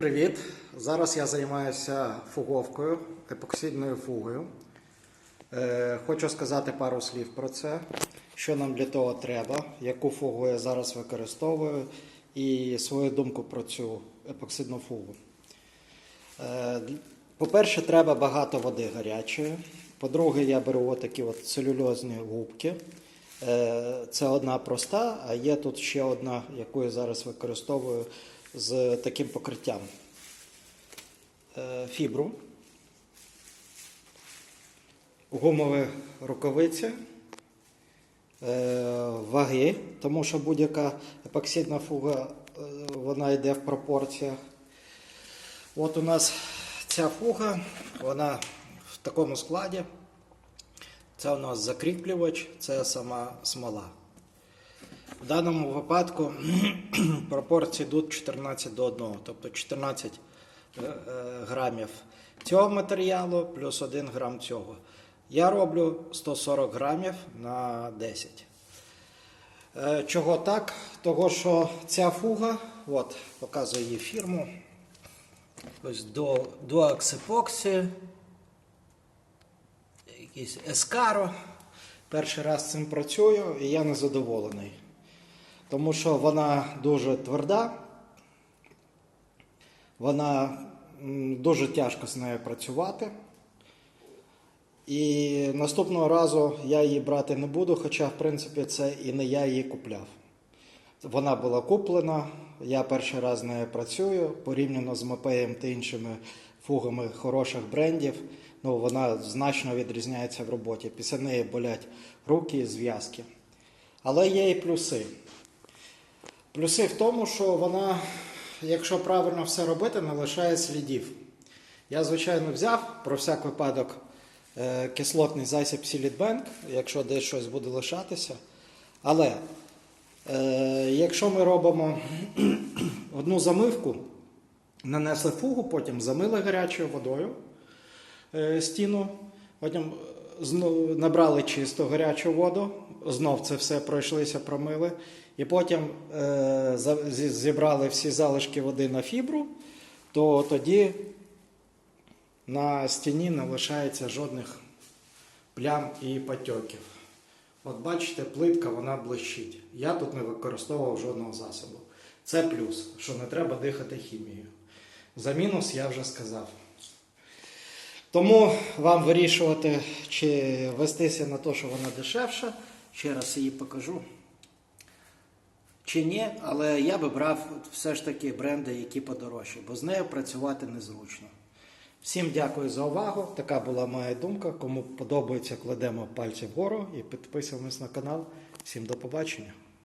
Привіт! Зараз я займаюся фуговкою, епоксидною фугою. Е, хочу сказати пару слів про це, що нам для того треба, яку фугу я зараз використовую, і свою думку про цю епоксидну фугу. Е, по-перше, треба багато води гарячої. По-друге, я беру отакі от целюльозні губки. Е, Це одна проста, а є тут ще одна, яку я зараз використовую з таким покриттям. Е, Фібру, гумові рукавиці, е, ваги, тому що будь-яка епоксидна фуга е, вона йде в пропорціях. От у нас ця фуга, вона в такому складі. Це у нас закріплювач, це сама смола. В даному випадку пропорції йдуть 14 до 1, тобто 14 е, е, грамів цього матеріалу плюс 1 грам цього. Я роблю 140 грамів на 10. Е, Чого так? Того, що ця фуга, от, показую її фірму. Ось до, до Аксипоксі, якийсь Ескаро. Перший раз цим працюю і я не задоволений. Тому що вона дуже тверда, вона дуже тяжко з нею працювати. І наступного разу я її брати не буду, хоча, в принципі, це і не я її купляв. Вона була куплена, я перший раз нею працюю, порівняно з Мапеєм та іншими фугами хороших брендів. Ну, вона значно відрізняється в роботі. Після неї болять руки і зв'язки. Але є і плюси. Плюси в тому, що вона, якщо правильно все робити, не лишає слідів. Я, звичайно, взяв про всяк випадок е, кислотний засіб Сілітбенк, якщо десь щось буде лишатися. Але е, якщо ми робимо одну замивку, нанесли фугу, потім замили гарячою водою е, стіну, потім набрали чисту гарячу воду, знов це все пройшлися, промили, і потім е, зібрали всі залишки води на фібру, то тоді на стіні не лишається жодних плям і потьоків. От бачите, плитка вона блищить. Я тут не використовував жодного засобу. Це плюс, що не треба дихати хімією. За мінус я вже сказав. Тому вам вирішувати, чи вестися на те, що вона дешевша. Ще раз її покажу. Чи ні, але я би брав все ж таки бренди, які подорожчі, бо з нею працювати незручно. Всім дякую за увагу. Така була моя думка. Кому подобається, кладемо пальці вгору і підписуємось на канал. Всім до побачення.